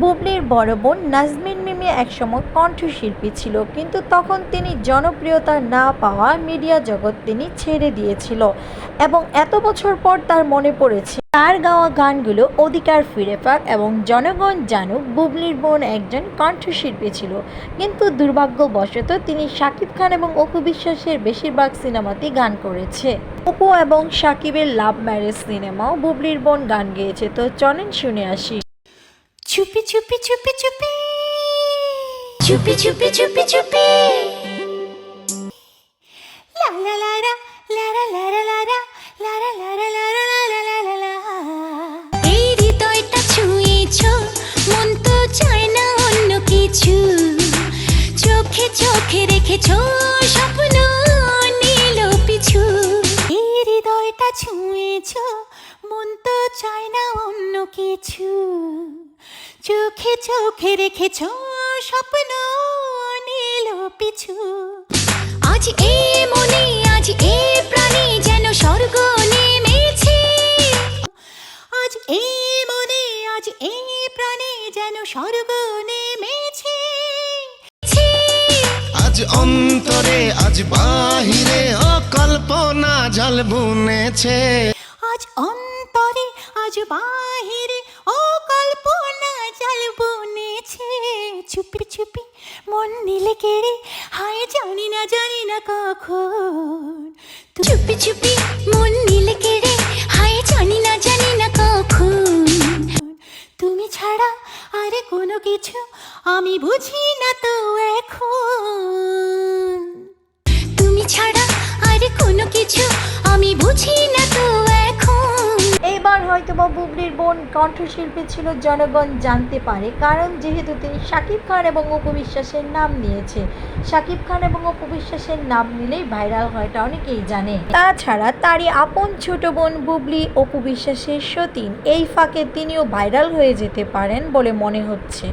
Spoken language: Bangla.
বুবলির বড় বোন নাজমিন মিমি একসময় কণ্ঠশিল্পী ছিল, কিন্তু তখন তিনি জনপ্রিয়তা না পাওয়া মিডিয়া জগৎ তিনি ছেড়ে দিয়েছিল এবং এত বছর পর তার মনে পড়েছে, তার গাওয়া গানগুলো অধিকার ফিরে পাক এবং জনগণ জানুক বুবলির বোন একজন কণ্ঠশিল্পী ছিল, কিন্তু দুর্ভাগ্যবশত তিনি শাকিব খান এবং অপু বিশ্বাসের বেশিরভাগ সিনেমাতেই গান করেছে। অপু এবং শাকিবের লাভ ম্যারেজ সিনেমাও বুবলির বোন গান গেয়েছে, তো চলেন শুনে আসি। চুপি চুপি চুপি চুপি। চুপি চুপি চুপি চুপি। লা লা লা রা, লা রা লা রা লা রা, লা রা লা রা লা রা লা লা লা। লা লা। এই মন তো চায় না অন্য কিছু। চোখে চোখে রেখেছ স্বপ্ন নীল পিছু। এই হৃদয়টা ছুঁয়েছ মন তো চায় না অন্য কিছু। চোখে চোখে রেখেছ স্বপ্ন নীল পিছু। আজ এ মনে আজ এ প্রাণে যেন স্বর্গ নেমেছে। আজ এ মনে আজ এ প্রাণে যেন স্বর্গ নেমেছে। আজ অন্তরে আজ বাহিরে অকল্পনা জল বুনেছে। আজ অন্তরে আজ বাহিরে চুপি চুপি মন নীলে কেড়ে, হায় জানি না জানি না কখন। চুপি চুপি মন নীলে কেড়ে, হায় জানি না জানি না কখন। তুমি ছাড়া আরে কোনো কিছু আমি বুঝি না তো এখন। তুমি ছাড়া আরে কোনো কিছু আমি বুঝি না তো হয়তোবা বুবলির বোন কণ্ঠশিল্পী ছিল জনগণ জানতে পারে, কারণ যেহেতু তিনি শাকিব খান এবং অপু বিশ্বাসের নাম নিয়েছে। শাকিব খান এবং অপু বিশ্বাসের নাম নিলেই ভাইরাল হয়টা অনেকেই জানে। তাছাড়া তারই আপন ছোট বোন বুবলি, অপু বিশ্বাসের সতীন, এই ফাঁকে তিনিও ভাইরাল হয়ে যেতে পারেন বলে মনে হচ্ছে।